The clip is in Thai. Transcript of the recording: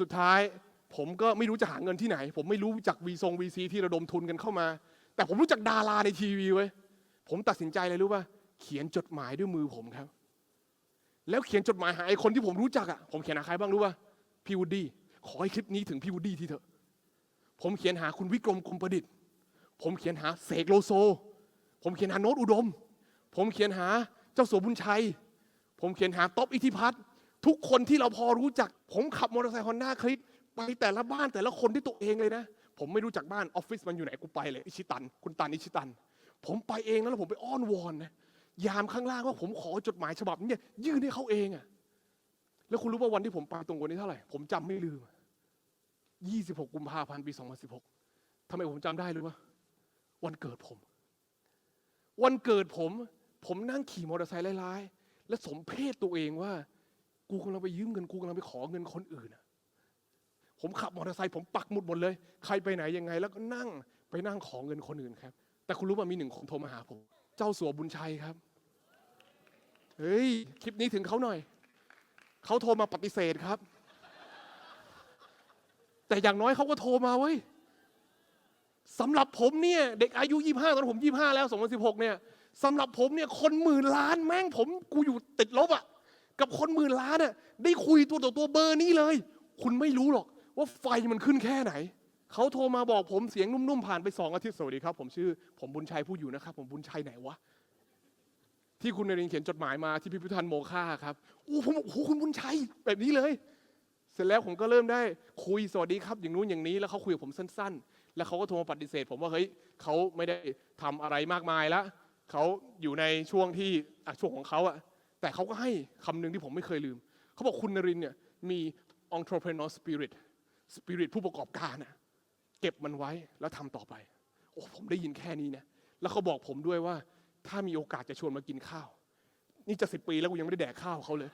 สุดท้ายผมก็ไม่รู้จะหาเงินที่ไหน ผมไม่รู้จักวีซงวีซีที่ระดมทุนกันเข้ามา แต่ผมรู้จักดาราในทีวีไว้ยผมตัดสินใจเลยรู้ป่ะเขียนจดหมายด้วยมือผมครับ แล้วเขียนจดหมายหาไอ้คนที่ผมรู้จักอะผมเขียนหาใครบ้างรู้ป่ะพี่วูดดี้ขอให้คลิปนี้ถึงพี่วูดดี้ทีเถอะ ผมเขียนหาคุณวิกรมคุมประดิษฐ์ ผมเขียนหาเสกโลโซ ผมเขียนหาโน้ตอุดม ผมเขียนหาเจ้าสัวบุญชัย ผมเขียนหาต๊อบอิทธิพัฒน์ ทุกคนที่เราพอรู้จัก ผมขับมอเตอร์ไซค์ฮอนด้าคลิกไปแต่ละบ้านแต่ละคนที่ตัวเองเลยนะ ผมไม่รู้จักบ้านออฟฟิศมันอยู่ไหนกูไปเลยอิชิตัน คุณตันอิชิตัน ผมไปเองแล้วผมไปอ้อนวอนนะยามข้างล่างว่าผมขอจดหมายฉบับนี้ยื่นให้เขาเองอะแล้วคุณรู้ว่าวันที่ผมไปตรงวันนี้เท่าไหร่ ผมจำไม่ลืม 26 กุมภาพันธ์ปี 2016 ทำไมผมจำได้รู้ปะวันเกิดผม วันเกิดผม ผมนั่งขี่มอเตอร์ไซค์ไล่ๆและสมเพศตัวเองว่า กูกำลังไปยืมเงินกูกำลังไปขอเงินคนอื่นอะผมขับมอเตอร์ไซค์ผมปักหมุดหมดเลย ใครไปไหนยังไง แล้วก็นั่งไปนั่งขอเงินคนอื่นครับ แต่คุณรู้ว่ามีหนึ่งคนโทรมาหาผม เจ้าสัวบุญชัยครับ เฮ้ย คลิปนี้ถึงเขาหน่อย เขาโทรมาปฏิเสธครับ แต่อย่างน้อยเขาก็โทรมาเว้ยสำหรับผมเนี่ย เด็กอายุ 25 ตอนนนผม 25 แล้ว 2016 เนี่ยสำหรับผมเนี่ย คนหมื่นล้านแม่งผมกูอยู่ติดลบอะ กับคนหมื่นล้านอะได้คุยตัวต่อตัวเบอร์นี้เลย คุณไม่รู้หรอกว่าไฟมันขึ้นแค่ไหน เขาโทรมาบอกผมเสียงนุ่มๆผ่านไปสองอาทิตย์สวัสดีครับ ผมชื่อ ผมบุญชัยผู้อยู่นะครับ ผมบุญชัยไหนวะที่คุณนรินทร์เขียนจดหมายมาที่พิพิธภัณฑ์โมฆะครับโอ้ผมโอ้โหคุณบุญชัยแบบนี้เลย เสร็จแล้วผมก็เริ่มได้คุยสวัสดีครับ อย่างนู้นอย่างนี้แล้วเขาคุยกับผมสั้น ๆ แล้วเขาก็โทรมาปฏิเสธ ผมว่าเฮ้ยเขาไม่ได้ทำอะไรมากมายล้วเขาอยู่ในช่วงที่ช่วงของเขาอะ แต่เขาก็ให้คำหนึ่งที่ผมไม่เคยลืม เขาบอกคุณนรินเนี่ยมี entrepreneur spirit spirit ผู้ประกอบการอะเก็บมันไว้แล้วทำต่อไป โอ้ผมได้ยินแค่นี้นะแล้วเขาบอกผมด้วยว่า ถ้ามีโอกาสจะชวนมากินข้าว นี่จะสิบปีแล้วกูยังไม่ได้แดกข้าวเขาเลย